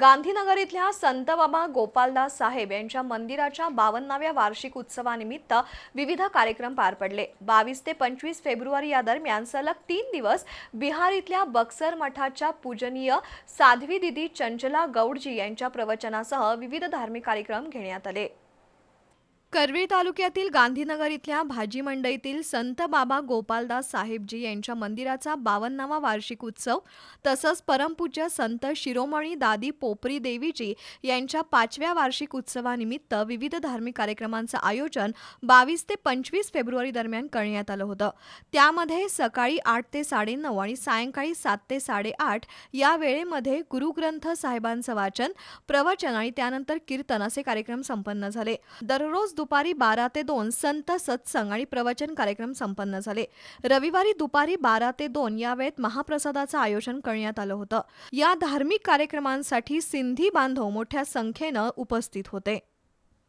गांधीनगर इथल्या संत बाबा गोपालदास साहेब यांच्या मंदिराच्या बावन्नाव्या वार्षिक उत्सवानिमित्त विविध कार्यक्रम पार पडले. बावीस ते पंचवीस फेब्रुवारी या दरम्यान सलग तीन दिवस बिहार इथल्या बक्सर मठाच्या पूजनीय साध्वी दिदी चंचला गौडजी यांच्या प्रवचनासह विविध धार्मिक कार्यक्रम घेण्यात आले. करवीर तालुक्यातील गांधीनगर इथल्या भाजी मंडईतील संत बाबा गोपालदास साहेबजी यांच्या मंदिराचा बावन्नावा वार्षिक उत्सव तसंच परमपूज्य संत शिरोमणी दादी पोपरी देवीजी यांच्या पाचव्या वार्षिक उत्सवानिमित्त विविध धार्मिक कार्यक्रमांचं आयोजन बावीस ते पंचवीस फेब्रुवारी दरम्यान करण्यात आलं होतं. त्यामध्ये सकाळी आठ ते साडेनऊ आणि सायंकाळी सात ते साडेआठ या वेळेमध्ये गुरुग्रंथ साहेबांचं वाचन प्रवचन आणि त्यानंतर कीर्तन असे कार्यक्रम संपन्न झाले. दररोज दुपारी बारा ते दोन संत सत्संग आणि प्रवचन कार्यक्रम संपन्न झाले. रविवारी दुपारी बारा ते दोन या वेळेत महाप्रसादाचं आयोजन करण्यात आलं होतं. या धार्मिक कार्यक्रमांसाठी सिंधी बांधव मोठ्या संख्येनं उपस्थित होते.